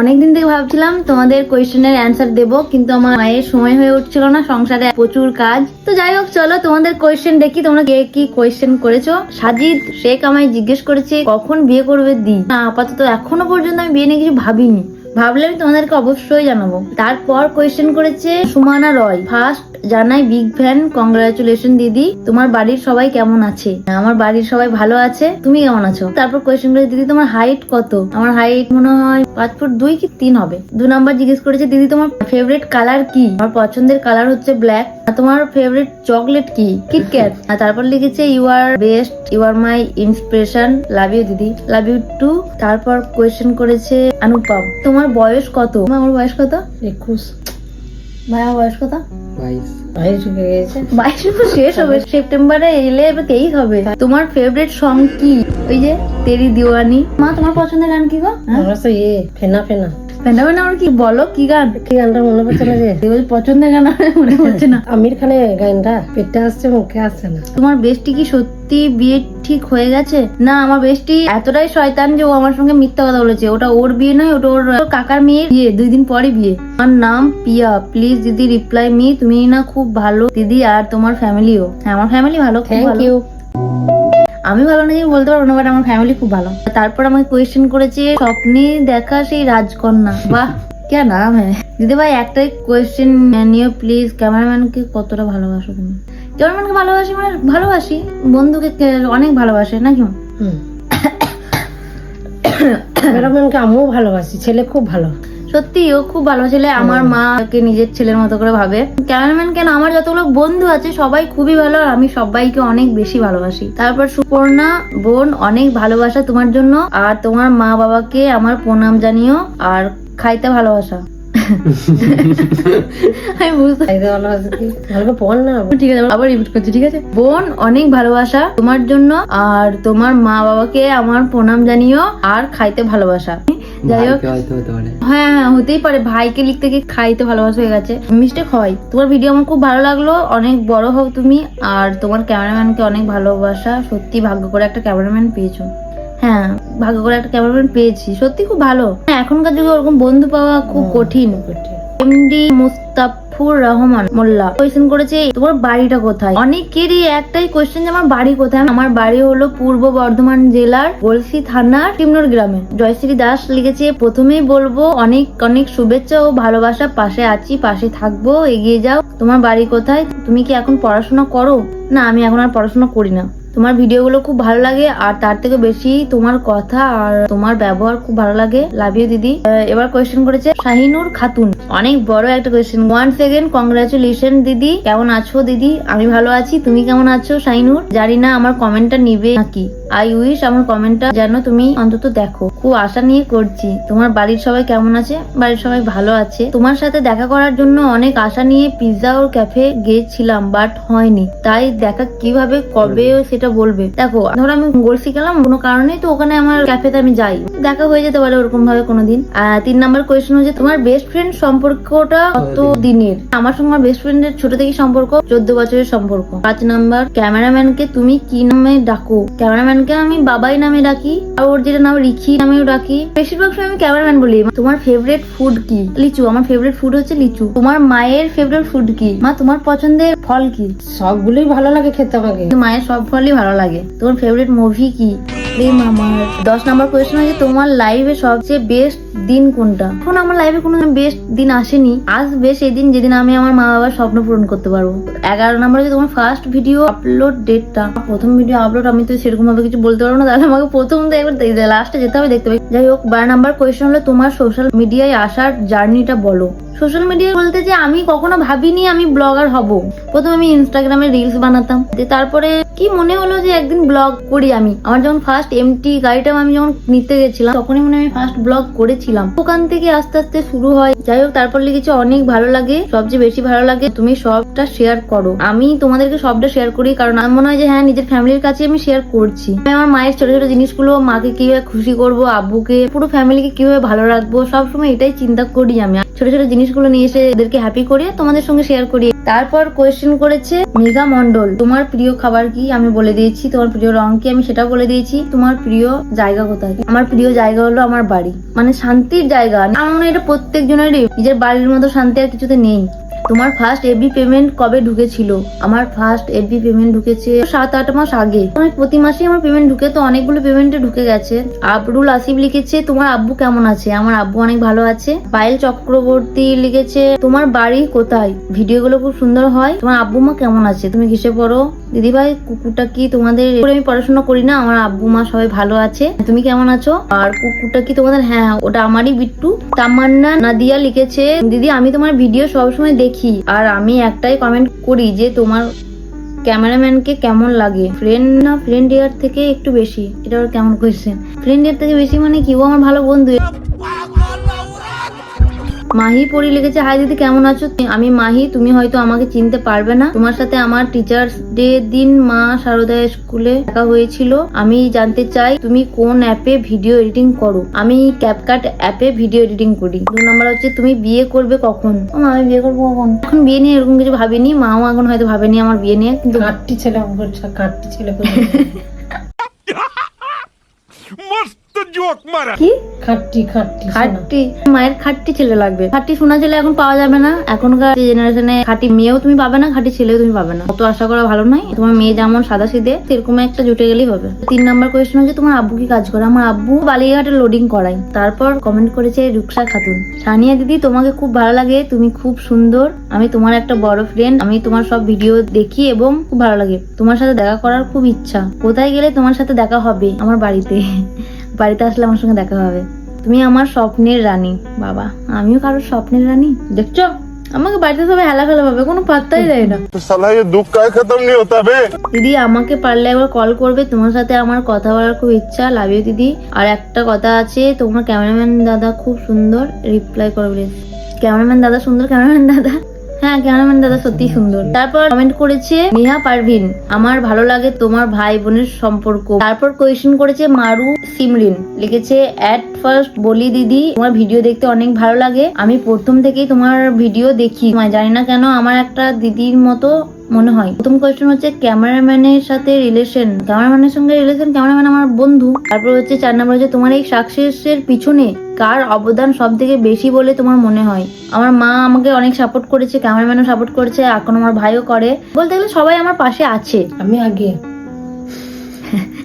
অনেকদিন থেকে ভাবছিলাম তোমাদের কোয়েশ্চেনের অ্যান্সার দেব, কিন্তু আমার মায়ের সময় হয়ে উঠছিল না, সংসারে প্রচুর কাজ। তো যাই হোক, চলো তোমাদের কোয়েশ্চেন দেখি, তোমরা কে কি কোয়েশ্চেন করেছ? সাজিদ শেখ আমায় জিজ্ঞেস করেছে, কখন বিয়ে করবে দি? না, আপাতত এখনও পর্যন্ত আমি বিয়ে নিয়ে কিছু ভাবিনি। ভাবলে আমি তোমাদেরকে অবশ্যই জানাব। তারপর কোয়েশ্চেন করেছে সুমানা রয়, ফার্স্ট জানাই বিগ ফ্যান, কংগ্রাচুলেশন দিদি, তোমার বাড়ির সবাই কেমন আছে? আমার বাড়ির সবাই ভালো আছে, তুমি কেমন আছো? তারপর কোয়েশ্চেন করেছে, দিদি, তোমার হাইট কত? আমার হাইট মনে হয় পাঁচ ফুট দুই কি তিন হবে? দু নাম্বার জিজ্ঞেস করেছে দিদি তোমার ফেভারিট কালার কি? আমার পছন্দের কালার হচ্ছে ব্ল্যাক আর তোমার ফেভারিট চকলেট কি? কিটক্যাট আর তারপর লিখেছে you are best you are my inspiration love you দিদি লাভ ইউ টু তারপর কোয়েশ্চেন করেছে অনুপম তোমার বয়স কত? আমার বয়স কত? একুশ। ভাই আমার বয়স কত? বাইশ। বাইশ গেছে। বাইশে তো শেষ হবে। সেপ্টেম্বরে এলে এবার তেইশ হবে। তোমার ফেভারিট সং কি? ওই যে তেরি দিওয়ানি। মা তোমার পছন্দের গান কি গো? হ্যাঁ? আমরা তো ইয়ে ফেনা ফেনা। ফেনা ফেনা আমার কি? বলো কি গান? কি গানটা মনে পড়ছে না যে। পছন্দের গান মনে পড়ছে না। আমির খানের গানটা পেটে আসছে মুখে আসছে না। তোমার বেস্টি কি সত্যি বিয়ে ঠিক হয়ে গেছে? না আমার বেস্টি এতটাই শয়তান যে ও আমার সঙ্গে মিথ্যা কথা বলেছে। ওটা ওর বিয়ে নয় ওটা ওর ওর কাকার মেয়ের বিয়ে দুই দিন পরে বিয়ে। আমার নাম পিয়া। প্লিজ দিদি রিপ্লাই মি তুমি না খুব ভালো দিদি আর তোমার ফ্যামিলিও হ্যাঁ আমার ফ্যামিলি ভালো থ্যাংক ইউ আমি ভালো নাকি বলতে পারব না বাট আমার ফ্যামিলি খুব ভালো। তারপর আমাকে কোয়েশ্চেন করেছে স্বপ্নে দেখা সেই রাজকন্যা। বাহ কে নাম হ্যাঁ। দিদি ভাই একটাই কোয়েশ্চেন নিও প্লিজ ক্যামেরাম্যানকে কতটা ভালোবাসো তুমি? ক্যামেরাম্যানকে ভালোবাসি মানে ভালোবাসি বন্ধুকে অনেক ভালোবাসে নাকি? হুম। ক্যামেরাম্যানকে আমিও ভালোবাসি ছেলে খুব ভালো। সত্যি ও খুব ভালো ছেলে। আমার মাকে নিজের ছেলের মতো করে ভাবে। ক্যামেরাম্যান কেন? আমার যতগুলো বন্ধু আছে সবাই খুবই ভালো আর আমি সবাইকে অনেক বেশি ভালোবাসি। তারপর সুপর্ণা বোন অনেক ভালোবাসা তোমার জন্য আর তোমার মা বাবাকে আমার প্রণাম জানিও আর খাইতে ভালোবাসা। আমি বুঝতে না। ঠিক আছে আবার রিপিট করছি ঠিক আছে? বোন অনেক ভালোবাসা তোমার জন্য আর তোমার মা বাবাকে আমার প্রণাম জানিও আর খাইতে ভালোবাসা। যাই হোক। হ্যাঁ হ্যাঁ হতেই পারে। ভাইকে লিখতে গিয়ে খাইতে ভালোবাসা হয়ে গেছে। মিস্টেক হয় তোমার ভিডিও আমার খুব ভালো লাগল। অনেক বড় হও তুমি আর তোমার ক্যামেরাম্যানকে অনেক ভালোবাসা। সত্যি ভাগ্য করে একটা ক্যামেরাম্যান পেয়েছ। হ্যাঁ ভাগ্য করে একটা ক্যামেরাম্যান পেয়েছি। সত্যি খুব ভালো। হ্যাঁ, এখনকার যুগে ওরকম বন্ধু পাওয়া খুব কঠিন। এমডি মুস্তাফুর রহমান মোল্লা। কোয়েশ্চেন করেছে তোমার বাড়িটা কোথায়? অনেকেরই একটাই কোয়েশ্চেন যে আমার বাড়ি কোথায়? আমার বাড়ি হলো পূর্ব বর্ধমান জেলার গলসি থানার টিমনোর গ্রামে। জয়শ্রী দাস লিখেছে প্রথমেই বলব অনেক অনেক শুভেচ্ছা ও ভালোবাসা। পাশে আছি পাশে থাকব এগিয়ে যাও। তোমার বাড়ি কোথায়? তুমি কি এখন পড়াশোনা করো? না আমি এখন আর পড়াশোনা করি না। তোমার ভিডিওগুলো খুব ভালো লাগে, আর তার থেকে বেশি তোমার কথা আর তোমার ব্যবহার খুব ভালো লাগে। লাভ ইউ দিদি। এবার কোয়েশ্চেন করেছে শাহিনুর খাতুন। অনেক বড় একটা কোয়েশ্চেন ওয়ান সেকেন্ড কংগ্রাচুলেশন দিদি। কেমন আছো, দিদি? আমি ভালো আছি। তুমি কেমন আছো, শাহিনুর? জানি না, আমার কমেন্টটা নিবে নাকি? আই উইশ আমার কমেন্টটা যেন তুমি অন্তত দেখো। খুব আশা নিয়ে করছি। তোমার বাড়ির সবাই কেমন আছে? বাড়ির সবাই ভালো আছে। তোমার সাথে দেখা করার জন্য অনেক আশা নিয়ে পিৎজা ওর ক্যাফে গিয়েছিলাম বাট হয়নি। তাই দেখা কীভাবে কবে সেটা বলবে। দেখো, ধরো আমি গলসি গেলাম কোনো কারণেই তো ওখানে আমার ক্যাফেতে আমি যাই। দেখা হয়ে যেতে পারে ওরকম ভাবে কোনোদিন। আর তিন নাম্বার কোয়েশ্চেন হচ্ছে, তোমার বেস্ট ফ্রেন্ড সম্পর্কটা কত দিনের? আমার সঙ্গে আমার বেস্ট ফ্রেন্ডের ছোট থেকে সম্পর্ক, চোদ্দ বছরের সম্পর্ক। পাঁচ নাম্বার ক্যামেরাম্যানকে তুমি কি নামে ডাকো? ক্যামেরাম্যানকে আমি বাবাই নামে ডাকি আর ওর যেটা নাম রিখি নামেও ডাকি। বেশিরভাগ সময় আমি ক্যামেরাম্যান বলি তোমার ফেভারিট ফুড কি? লিচু আমার ফেভারিট ফুড হচ্ছে লিচু। তোমার মায়ের ফেভারিট ফুড কি? মা তোমার পছন্দের ফল কি? সবগুলোই ভালো লাগে খেতে আমাকে। মায়ের সব ফলই ভালো লাগে। তোমার ফেভারিট মুভি কি? দশ নম্বর কোয়েশ্চেন হচ্ছে তোমার লাইফে সবচেয়ে বেস্ট দিন কোনটা? এখন আমার লাইফে কোনো বেস্ট দিন আসেনি। আসবে সেই দিন যেদিন আমি আমার মা বাবার স্বপ্ন পূরণ করতে পারব। এগারো নম্বর হচ্ছে তোমার ফার্স্ট ভিডিও আপলোড ডেটটা প্রথম ভিডিও আপলোড আমি তো সেরকম ভাবে কিছু বলতে পারব না। তাহলে আমাকে প্রথম তো একবার লাস্টে যেতে হবে, দেখতে হবে। যাই হোক, বারো নাম্বার কোয়েশ্চেন হলো তোমার সোশ্যাল মিডিয়ায় আসার জার্নিটা বলো। সোশ্যাল মিডিয়া বলতে যে আমি কখনো ভাবিনি আমি ব্লগার হব। প্রথমে আমি ইনস্টাগ্রামে রিলস বানাতাম। যে তারপরে কি মনে হলো যে একদিন ব্লগ করি আমি? আমার যখন ফার্স্ট এমটি গাড়িটা আমি যখন নিতে গেছিলাম, তখনই মনে আমি ফার্স্ট ব্লগ করেছিলাম। ওখান থেকে আস্তে আস্তে শুরু হয়। যাই হোক, তারপর লিখেছে অনেক ভালো লাগে। সবচেয়ে বেশি ভালো লাগে তুমি সবটা শেয়ার করো। আমি তোমাদেরকে সবটা শেয়ার করি, কারণ আমার মনে হয় যে হ্যাঁ নিজের ফ্যামিলির কাছে আমি শেয়ার করছি। আমি আমার মায়ের ছোট ছোট জিনিসগুলো, মাকে কীভাবে খুশি করব, আব্বুকে, পুরো ফ্যামিলিকে কীভাবে ভালো রাখব, সবসময় এটাই চিন্তা করি আমি। ছোট ছোট জিনিসগুলো নিয়ে এসে এদেরকে হ্যাপি করি তোমাদের সঙ্গে শেয়ার করি তারপর কোয়েশ্চেন করেছে, মেঘা মন্ডল তোমার প্রিয় খাবার কি? আমি বলে দিয়েছি, তোমার প্রিয় রং কি? আমি সেটা বলে দিয়েছি, তোমার প্রিয় জায়গা কোথায়? আমার প্রিয় জায়গা হলো আমার বাড়ি। মানে শান্তির জায়গা। আমার মনে হয় এটা প্রত্যেক জনেরই নিজের বাড়ির মতো শান্তি আর কিছুতে নেই। তোমার ফার্স্ট এফবি পেমেন্ট কবে ঢুকেছিল? আমার ফার্স্ট এফবি পেমেন্ট ঢুকেছে সাত, আট মাস আগে। মানে প্রতি মাসেই আমার পেমেন্ট ঢুকে, তো অনেকগুলো পেমেন্টে ঢুকে গেছে। আবরুল আসিফ লিখেছে, তোমার আব্বু কেমন আছে? আমার আব্বু অনেক ভালো আছে। পায়েল চক্রবর্তী লিখেছে, তোমার বাড়ি কোথায়? ভিডিওগুলো খুব সুন্দর হয়। তোমার আব্বু মা কেমন আছে? তুমি কিসে পড়ো। দিদিভাই কুকুরটা কি তোমাদের আমি পড়াশোনা করি না? আমার আব্বু মা সবাই ভালো আছে। তুমি কেমন আছো? আর কুকুরটা কি তোমাদের? হ্যাঁ ওটা আমারই বিট্টু। তামান্না নাদিয়া লিখেছে, দিদি, আমি তোমার ভিডিও সবসময় দেখি আর আমি একটাই কমেন্ট করি যে, তোমার ক্যামেরাম্যানকে কেমন লাগে? ফ্রেন্ড না ফ্রেন্ড ইয়ার থেকে একটু বেশি? এটা ওর কেমন কোয়েশ্চেন ফ্রেন্ড ইয়ার থেকে বেশি মানে কি? ও আমার ভালো বন্ধু। মাহি পরি লিখেছে হাই দিদি কেমন আছো? আমি মাহি তুমি হয়তো আমাকে চিনতে পারবে না। তোমার সাথে আমার টিচার্স ডে দিন মা শারদা স্কুলে দেখা হয়েছিল। আমি জানতে চাই তুমি কোন অ্যাপে ভিডিও এডিটিং করো? আমি ক্যাপকাট অ্যাপে ভিডিও এডিটিং করি। দু নম্বর হচ্ছে তুমি বিয়ে করবে কখন? আমি বিয়ে করব কখন? এখন বিয়ে নিয়ে এরকম কিছু ভাবিনি। মাও এখন হয়তো ভাবেনি আমার বিয়ে নিয়ে। কিন্তু কাঠটি ছেলে আমার কাঠটি ছেলে চোখ মারা। কি? খাট্টি খাট্টি খাট্টি। মায়ের খাট্টি ছেলে লাগবে। খাট্টি সোনা ছেলে এখন পাওয়া যাবে না। এখনকার জেনারেশনে খাটি মেয়েও তুমি পাবে না খাটি ছেলেও তুমি পাবে না। অত আশা করা ভালো নয়। তোমার মেয়ে যেমন সাদা সিদে সেরকম একটা জুটে গেলেই হবে। তিন নাম্বার কোয়েশ্চেন হচ্ছে তোমার আব্বু কি কাজ করে? আমার আব্বু বালিয়াঘাটে লোডিং করাই তারপর কমেন্ট করেছে রুকসা খাতুন। সানিয়া দিদি তোমাকে খুব ভালো লাগে। তুমি খুব সুন্দর। আমি তোমার একটা বড় ফ্রেন্ড আমি তোমার সব ভিডিও দেখি এবং খুব ভালো লাগে। তোমার সাথে দেখা করার খুব ইচ্ছা। কোথায় গেলে তোমার সাথে দেখা হবে আমার বাড়িতে? বাড়িতে আসলে আমার সঙ্গে দেখা হবে। তুমি আমার স্বপ্নের রানী বাবা। আমিও কারোর স্বপ্নের রানী। দেখছ? আমাকে বাড়িতে সবাই হেলা হবে পাবে কোনো পাত্তাই দেয় না। দিদি আমাকে পারলে একবার কল করবে। তোমার সাথে আমার কথা বলার খুব ইচ্ছা। লাভ ইউ দিদি। আর একটা কথা আছে তোমার ক্যামেরাম্যান দাদা খুব সুন্দর। রিপ্লাই করবে ক্যামেরাম্যান দাদা সুন্দর ক্যামেরাম্যান দাদা। হ্যাঁ ক্যামেরাম্যান দাদা সত্যি সুন্দর। তারপর কমেন্ট করেছে নেহা পারভিন, আমার ভালো লাগে তোমার ভাই বোনের সম্পর্ক। তারপর কোয়েশন করেছে, মারু সিমরিন লিখেছে অ্যাট ফার্স্ট বলি দিদি, তোমার ভিডিও দেখতে অনেক ভালো লাগে। আমি প্রথম থেকেই তোমার ভিডিও দেখি। জানি না কেন, আমার একটা দিদির মতো মনে হয়। প্রথম কোয়েশ্চেন হচ্ছে ক্যামেরাম্যানের সাথে রিলেশন ক্যামেরাম্যানের সঙ্গে রিলেশন ক্যামেরাম্যান আমার বন্ধু। তারপর হচ্ছে চার নম্বর হচ্ছে, তোমার এই সাকসেসের পিছনে কার অবদান সব থেকে বেশি বলে তোমার মনে হয়? আমার মা আমাকে অনেক সাপোর্ট করেছে ক্যামেরাম্যানও সাপোর্ট করেছে এখন আমার ভাইও করে। বলতে গেলে সবাই আমার পাশে আছে। আমি আগে।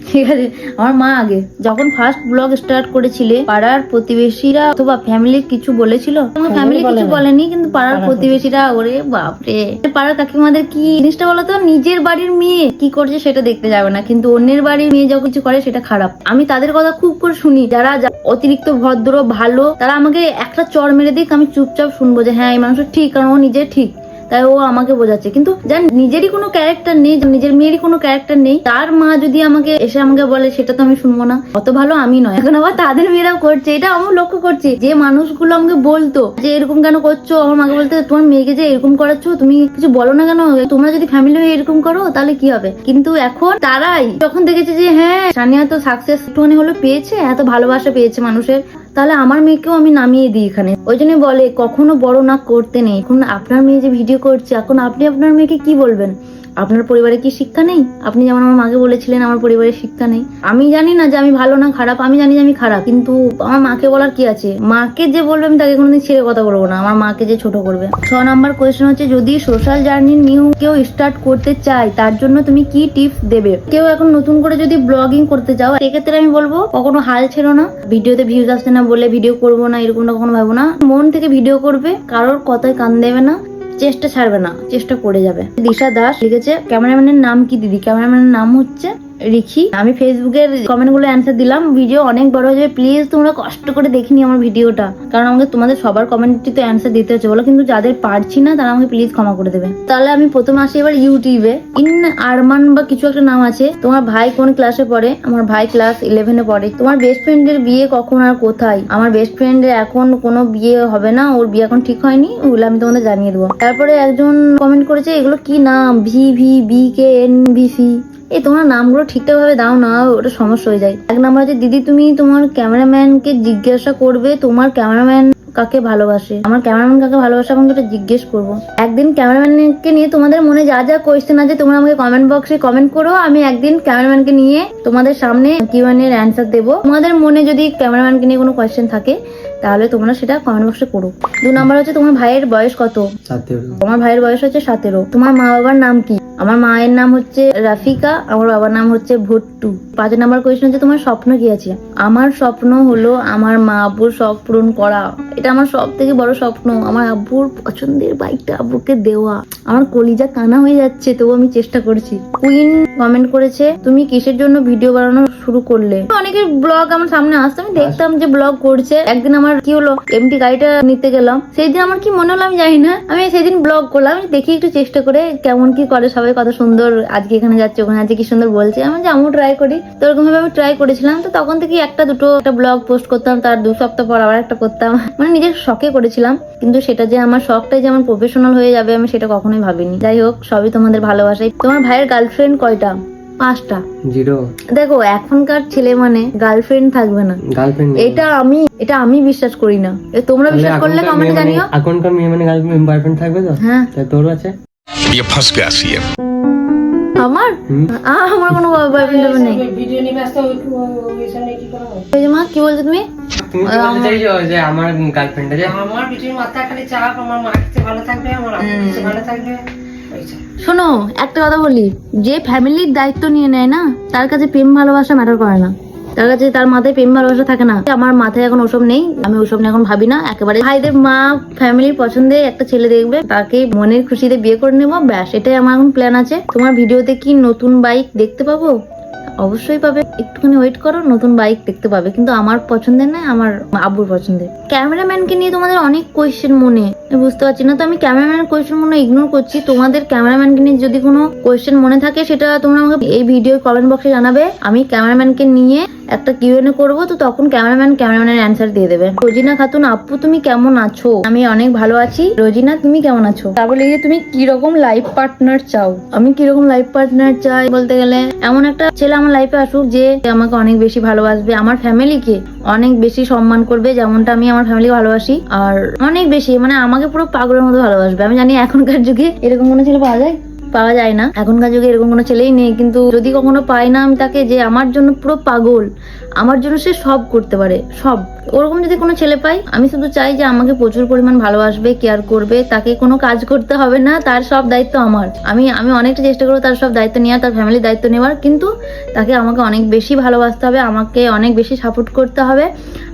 ঠিক আছে আমার মা আগে। যখন ফার্স্ট ব্লগ স্টার্ট করেছিলে পাড়ার প্রতিবেশীরা অথবা ফ্যামিলি কিছু বলেছিল? আমার ফ্যামিলি কিছু বলেনি। কিন্তু পাড়ার পাড়ার প্রতিবেশীরা ওরে বাপরে। পাড়ার কাকিমাদের কি জিনিসটা বলতো? নিজের বাড়ির মেয়ে কি করছে সেটা দেখতে যাবে না কিন্তু অন্যের বাড়ির মেয়ে যখন কিছু করে সেটা খারাপ। আমি তাদের কথা খুব করে শুনি। যারা অতিরিক্ত ভদ্র ভালো তারা আমাকে একটা চর মেরে দিক আমি চুপচাপ শুনব যে হ্যাঁ এই মানুষটা ঠিক কারণ ও নিজে ঠিক। তাই ও আমাকে বোঝাচ্ছে। কিন্তু যার নিজেরই কোনো ক্যারেক্টার নেই, নিজের মেয়েরই কোনো ক্যারেক্টার নেই। তার মা যদি আমাকে এসে আমাকে বলে, সেটা তো আমি শুনব না। অত ভালো আমি নয়। এখন আবার তাদের মেয়েরাও করছে। এটা আমি লক্ষ্য করছি। যে মানুষগুলো আমাকে বলতো যে, এরকম কেন করছ? আমার মাকে বলতে, তোমার মেয়েকে যে এরকম করাচ্ছ, তুমি কিছু বলো না কেন? তোমরা যদি ফ্যামিলি হয়ে এরকম করো, তাহলে কি হবে? কিন্তু এখন তারাই যখন দেখেছে যে হ্যাঁ সানিয়া তো সাকসেস একটুখানি হলো পেয়েছে, এত ভালোবাসা পেয়েছে মানুষের। তাহলে আমার মেয়েকেও আমি নামিয়ে দিই এখানে। ওই জন্য বলে, কখনো বড় না করতে নেই। এখন আপনার মেয়ে যে ভিডিও করছে, এখন আপনি আপনার মেয়েকে কি বলবেন? আপনার পরিবারে কি শিক্ষা নেই? আপনি যেমন আমার মাকে বলেছিলেন, আমার পরিবারে শিক্ষা নেই। আমি জানি না যে আমি ভালো না খারাপ, আমি জানি যে আমি খারাপ, কিন্তু আমার মাকে বলার কি আছে? মাকে যে বলবে, আমি তাকে কোনোদিন ছেড়ে কথা বলব না। আমার মাকে যে ছোট করবে। ছ নাম্বার কোয়েশ্চেন হচ্ছে, যদি সোশ্যাল জার্নি নিউ কেউ স্টার্ট করতে চায়, তার জন্য তুমি কি টিপস দেবে? কেউ এখন নতুন করে যদি ব্লগিং করতে চাও, সেক্ষেত্রে আমি বলব, কখনো হাল ছেড়ো না। ভিডিওতে ভিউজ আসছে না বলে ভিডিও করব না, এরকমটা কখনো ভাবো না। মন থেকে ভিডিও করবে, কারোর কথায় কান দেবে না। চেষ্টা ছাড়বে না, চেষ্টা করে যাবে। দিশা দাস লিখেছে, ক্যামেরাম্যানের নাম কি, দিদি? ক্যামেরাম্যানের নাম হচ্ছে রিখি আমি ফেসবুকের কমেন্টগুলো অ্যান্সার দিলাম। ভিডিও অনেক বড় হয়ে যাবে। প্লিজ তোমরা কষ্ট করে দেখিনি আমার ভিডিওটা কারণ আমাকে তোমাদের সবার কমেন্টটি তো অ্যান্সার দিতে হচ্ছে বলো। কিন্তু যাদের পারছি না, তারা আমাকে প্লিজ ক্ষমা করে দেবে। তাহলে আমি প্রথমে আসি এবার ইউটিউবে ইন আরমান বা কিছু একটা নাম আছে। তোমার ভাই কোন ক্লাসে পড়ে? আমার ভাই ক্লাস ইলেভেনে পড়ে। তোমার বেস্ট ফ্রেন্ডের বিয়ে কখন আর কোথায়? আমার বেস্ট ফ্রেন্ডের এখন কোনো বিয়ে হবে না। ওর বিয়ে এখন ঠিক হয়নি। ওগুলো আমি তোমাদের জানিয়ে দেবো। তারপরে একজন কমেন্ট করেছে, এগুলো কি নাম? V V B K N V C এই তোমার নামগুলো ঠিকঠাক ভাবে দাও না ওটা সমস্যা হয়ে যায়। এক নাম্বার হচ্ছে দিদি তুমি তোমার ক্যামেরাম্যানকে জিজ্ঞাসা করবে তোমার ক্যামেরাম্যান কাকে ভালোবাসে? আমার ক্যামেরাম্যান কাকে ভালোবাসে আমাকে এটা জিজ্ঞেস করব। একদিন ক্যামেরাম্যানকে নিয়ে তোমাদের মনে যা যা কোয়েশ্চেন আছে তোমরা আমাকে কমেন্ট বক্সে কমেন্ট করো। আমি একদিন ক্যামেরাম্যানকে নিয়ে তোমাদের সামনে কিউএন এর অ্যান্সার দেবো। তোমাদের মনে যদি ক্যামেরাম্যানকে নিয়ে কোনো কোয়েশ্চেন থাকে তাহলে তোমরা সেটা কমেন্ট বক্সে করো। দু নাম্বার হচ্ছে তোমার ভাইয়ের বয়স কত? তোমার ভাইয়ের বয়স হচ্ছে সতেরো। তোমার মা বাবার নাম কি? আমার মায়ের নাম হচ্ছে রাফিকা, আমার বাবার নাম হচ্ছে ভট্টু। পাঁচ নাম্বার কোয়েশ্চেন হচ্ছে, তোমার স্বপ্ন কি আছে? আমার স্বপ্ন হলো আমার মা আব্বুর শখ পূরণ করা। এটা আমার সব থেকে বড় স্বপ্ন। আমার আব্বুর পছন্দের বাইকটা আব্বুকে দেওয়া। আমার কলিজা কানা হয়ে যাচ্ছে, তবু আমি চেষ্টা করছি। কুইন কমেন্ট করেছে, তুমি কিসের জন্য ভিডিও বানানো শুরু করলে? অনেকের ব্লগ আমার সামনে আসতো আমি দেখতাম যে ব্লগ করছে। একদিন আমার কি হলো এমটি গাড়িটা নিতে গেলাম। সেই দিন আমার কি মনে হলো আমি জানি না, আমি সেদিন ব্লগ করলাম, আমি দেখি একটু চেষ্টা করে কেমন কি করে, সবাই কত সুন্দর আজকে এখানে যাচ্ছে, ওখানে আজকে কি সুন্দর বলছে। আমি যে আমিও ট্রাই করি। তো ওরকম ভাবে আমি ট্রাই করেছিলাম, তো তখন থেকে একটা দুটো একটা ব্লগ পোস্ট করতাম, তার দু সপ্তাহ পর আবার একটা করতাম। মানে নিজের শখে করেছিলাম কিন্তু সেটা যে আমার শখটাই যে আমার প্রফেশনাল হয়ে যাবে আমি সেটা কখনোই ভাবিনি যাই হোক সবই তোমাদের ভালোবাসাই তোমার ভাইয়ের গার্লফ্রেন্ড কয়টা পাঁচটা জিরো দেখো এখনকার ছেলে মানে গার্লফ্রেন্ড থাকবে না গার্লফ্রেন্ড এটা আমি এটা আমি বিশ্বাস করি না এ তোমরা বিশ্বাস করলে কমেন্ট জানিও এখনকার মেয়ে মানে গার্লফ্রেন্ড বয়ফ্রেন্ড থাকবে তো হ্যাঁ তা তোরও আছে ये फंस गया सीएम আমার আ, আমার কোনো বয়ফ্রেন্ড নেই ভিডিও নিয়ে ব্যস্ত ওই ওই সামনে কি করা হয়? এই যে মা কি বলছো তুমি তুমি বলতে চাইছো যে আমার গার্লফ্রেন্ড আছে আমার ভিডিওর মাথা খালি চাপ আমার মা কাছে ভালো থাকবে আমার আব্বু ভালো থাকবে। শোনো একটা কথা বলি যে ফ্যামিলির দায়িত্ব নিয়ে নেয় না তার কাছে প্রেম ভালোবাসা ম্যাটার করে না। তার কাছে তার মাথায় প্রেম ভালোবাসা থাকে না। আমার মাথায় এখন ওসব নেই আমি ওসব নিয়ে এখন ভাবি না একেবারে ভাইদের মা ফ্যামিলির পছন্দে একটা ছেলে দেখবে তাকে মনের খুশিতে বিয়ে করে নেব ব্যাস এটাই আমার এখন প্ল্যান আছে। তোমার ভিডিওতে কি নতুন বাইক দেখতে পাবো? অবশ্যই পাবে। একটুখানি ওয়েট করো, নতুন বাইক দেখতে পাবে। কিন্তু আমার পছন্দের নয়, আমার আব্বুর পছন্দের। ক্যামেরাম্যানকে নিয়ে তোমাদের অনেক কোয়েশ্চেন মনে। বুঝতে পারছি না, তো আমি ক্যামেরাম্যান কোয়েশ্চেন মনে ইগনোর করছি। তোমাদের ক্যামেরাম্যানকে নিয়ে যদি কোনো কোয়েশ্চেন মনে থাকে, সেটা তোমরা আমাকে এই ভিডিও কমেন্ট বক্সে জানাবে। আমি ক্যামেরাম্যানকে নিয়ে একটা কিউএনএ করব, তো তখন ক্যামেরাম্যান ক্যামেরাম্যানের অ্যান্সার দিয়ে দেবে। রোজিনা খাতুন, আপু তুমি কেমন আছো? আমি অনেক ভালো আছি। রোজিনা, তুমি কেমন আছো? তারপরে এই যে তুমি কীরকম লাইফ পার্টনার চাও? আমি কীরকম লাইফ পার্টনার চাই বলতে গেলে, এমন একটা ছেলে আমার লাইফে আসুক যে আমাকে অনেক বেশি ভালোবাসবে, আমার ফ্যামিলিকে অনেক বেশি সম্মান করবে যেমনটা আমি আমার ফ্যামিলি ভালোবাসি। আর অনেক বেশি মানে আমাকে পুরো পাগলের মতো ভালোবাসবে। আমি জানি এখনকার যুগে এরকম কোনো ছেলে পাওয়া যায়? পাওয়া যায় না। এখনকার যুগে এরকম কোনো ছেলেই নেই। কিন্তু যদি কখনো পাই না আমি তাকে যে আমার জন্য পুরো পাগল, আমার জন্য সে সব করতে পারে, সব। ওরকম যদি কোনো ছেলে পাই, আমি শুধু চাই যে আমাকে প্রচুর পরিমাণ ভালোবাসবে কেয়ার করবে, তাকে কোনো কাজ করতে হবে না, তার সব দায়িত্ব আমার। আমি আমি অনেকটা চেষ্টা করব তার সব দায়িত্ব নেওয়ার, তার ফ্যামিলির দায়িত্ব নেওয়ার, কিন্তু তাকে আমাকে অনেক বেশি ভালোবাসতে হবে, আমাকে অনেক বেশি সাপোর্ট করতে হবে,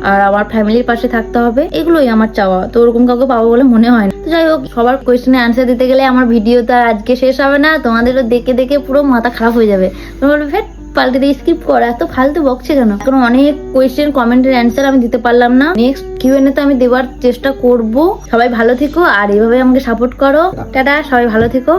আর আমার ফ্যামিলির পাশে থাকতে হবে। এগুলোই আমার চাওয়া। তো ওরকম কাউকে পাবো বলে মনে হয় না। তো যাই হোক, সবার কোয়েশ্চেনে অ্যান্সার দিতে গেলে আমার ভিডিও তো আজকে শেষ হবে না, তোমাদেরও দেখে দেখে পুরো মাথা খারাপ হয়ে যাবে। তোমরা বলবে ফেট পাল্টে দিয়ে স্কিপ কর এত ফালতু বকছে কেন? কারণ অনেক কোয়েশ্চেন কমেন্টের অ্যান্সার আমি দিতে পারলাম না। নেক্সট কিউ এনে তো আমি দেওয়ার চেষ্টা করব। সবাই ভালো থেকো আর এভাবে আমাকে সাপোর্ট করো। টাটা সবাই ভালো থেকো।